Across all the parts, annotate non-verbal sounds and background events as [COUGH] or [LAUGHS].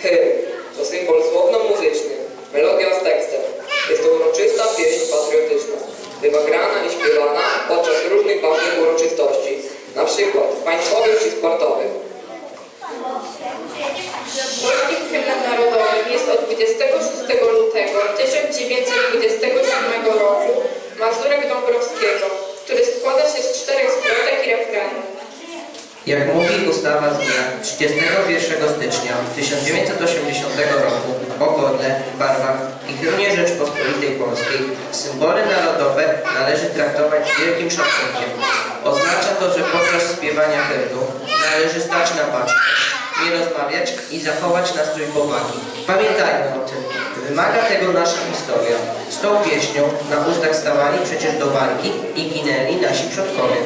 [LAUGHS] Hymn to symbol słowno-muzyczny, melodia z tekstem. Jest to uroczysta pieśń patriotyczna, wymagana i śpiewana podczas różnych ważnych uroczystości, na przykład państwowych czy sportowych. Polskim hymnem narodowym jest od 26 lutego 1927 roku Mazurek Dąbrowskiego, który składa się z czterech zwrotek i refrenu. Jak mówi ustawa z dnia 31 stycznia 1980 roku o godle, barwach i hymnie Rzeczpospolitej Polskiej, symbole narodowe należy traktować z wielkim szacunkiem. Oznacza to, że podczas śpiewania hymnu należy stać na baczność, nie rozmawiać i zachować nastrój powagi. Pamiętajmy o tym. Wymaga tego nasza historia. Z tą pieśnią na ustach stawali przecież do walki i ginęli nasi przodkowie.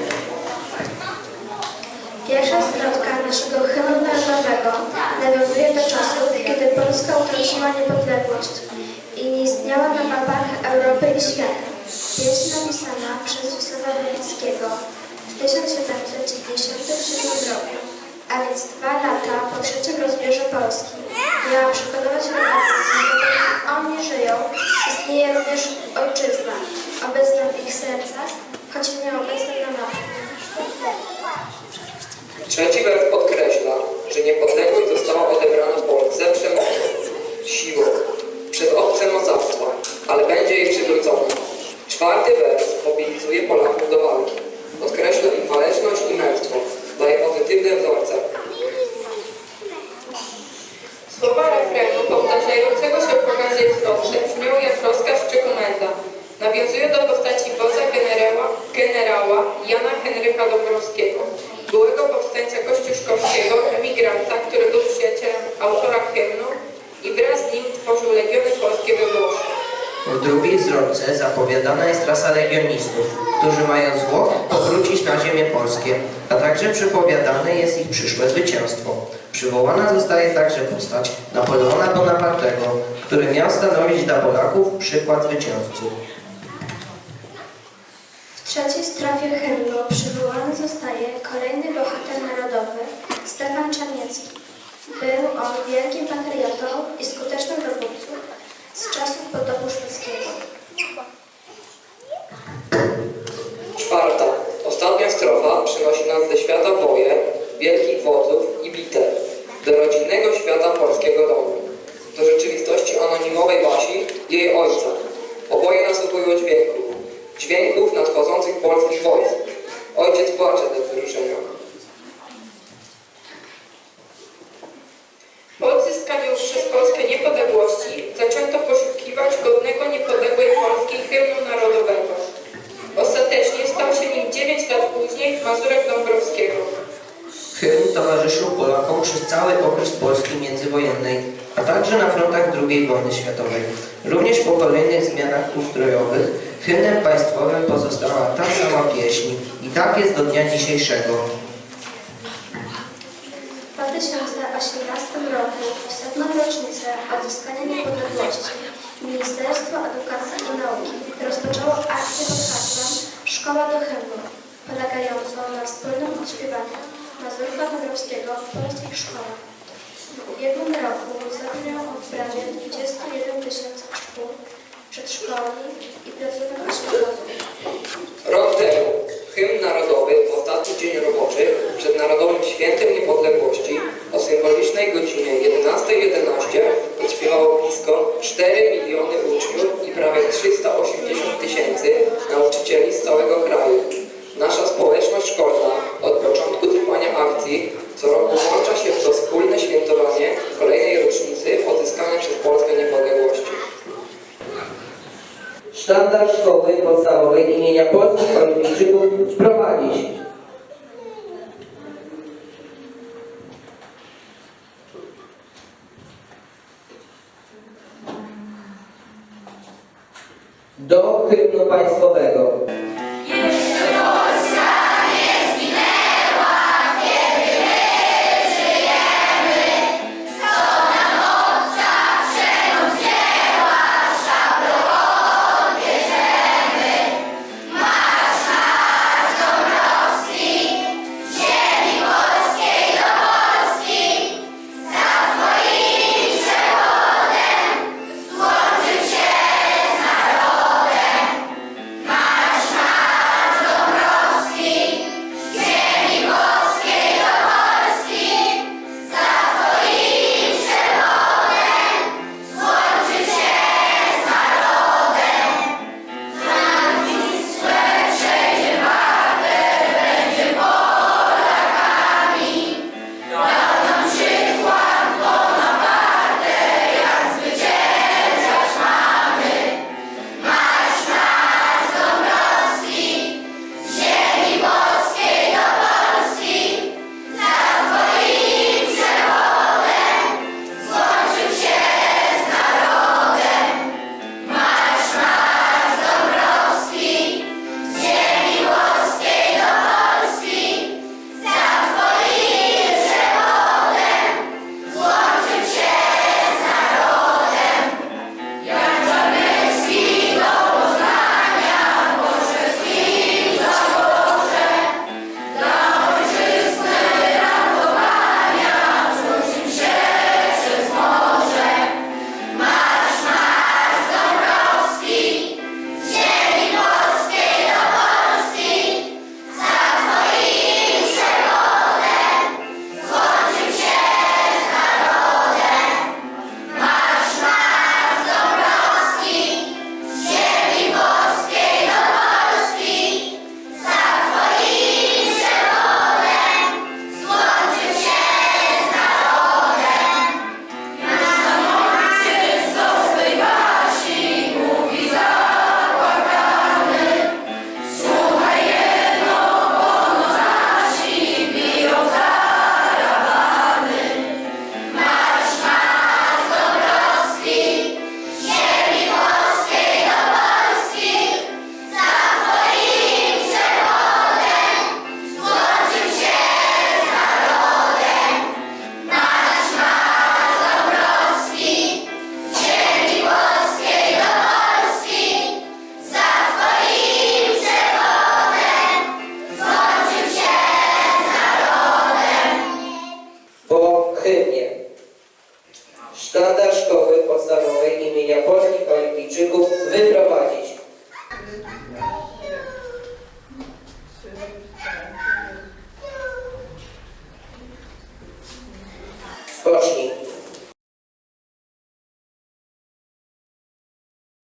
Pierwsza zwrotka naszego hymnu narodowego nawiązuje do czasów, kiedy Polska utraciła niepodległość i nie istniała na mapach Europy i świata. Pieśń napisana przez Józefa Wybickiego w 1797 roku, a więc dwa lata po trzecim rozbierze Polski. Miała przekonywać dopóki oni żyją, istnieje również ojczyzna, obecna w ich sercach, choć nieobecna Trzeci wers podkreśla, że niepodległość została odebrana Polsce przemocą, siłą, przez obce mocarstwa, ale będzie jej przywrócona. Czwarty wers mobilizuje Polaków do walki. Podkreśla ich waleczność i męstwo. Daje pozytywne wzorce. Słowa refrenu powtarzającego się w pogardzie zwrotce brzmią jak rozkaz czy komenda. Nawiązuje do postaci wodza generała, generała Jana Henryka Dąbrowskiego, byłego powstańca kościuszkowskiego, emigranta, który był przyjacielem autora hymnu i wraz z nim tworzył legiony polskie we Włoszech. W drugiej zwrotce zapowiadana jest trasa legionistów, którzy mają z Włoch powrócić na ziemię polskie, a także przepowiadane jest ich przyszłe zwycięstwo. Przywołana zostaje także postać Napoleona Bonapartego, który miał stanowić dla Polaków przykład zwycięzców. Trzeciej strofie hymnu przywołany zostaje kolejny bohater narodowy, Stefan Czarniecki. Był on wielkim patriotą i skutecznym dowódcą z czasów potopu szwedzkiego. Czwarta, ostatnia strofa przynosi nas ze świata boje, wielkich wodzów i bitew, do rodzinnego świata polskiego domu, do rzeczywistości anonimowej Wasi i jej ojca. Oboje nasłuchują dźwięków, dźwięków nadchodzących polskich wojsk. Ojciec płacze ze wzruszenia. Po odzyskaniu przez Polskę niepodległości zaczęto poszukiwać godnego niepodległej Polski hymnu narodowego. Ostatecznie stał się nim 9 lat później Mazurek Dąbrowskiego. Hymn towarzyszył Polakom przez cały okres Polski międzywojennej, a także na frontach II wojny światowej. Również po kolejnych zmianach ustrojowych hymnem państwowym pozostała ta sama pieśń i tak jest do dnia dzisiejszego. W 2018 roku, w setną rocznicę odzyskania niepodległości, Ministerstwo Edukacji i Nauki rozpoczęło akcję pod hasłem Szkoła do hymnu, polegającą na wspólnym odśpiewaniu Mazurka Dąbrowskiego w polskich szkołach. W ubiegłym roku zabrzmiał on prawie 21 tysięcy szkół, przedszkoli i placówek oświatowych. Rok temu hymn narodowy ostatni dzień roboczy przed Narodowym Świętem Niepodległości o symbolicznej godzinie 11.11 odśpiewało blisko 4 miliony uczniów i prawie 380 tysięcy nauczycieli z całego kraju. Nasza społeczność szkolna podstawowej imienia polskich olimpijczyków wprowadzić do hymnu państwowego.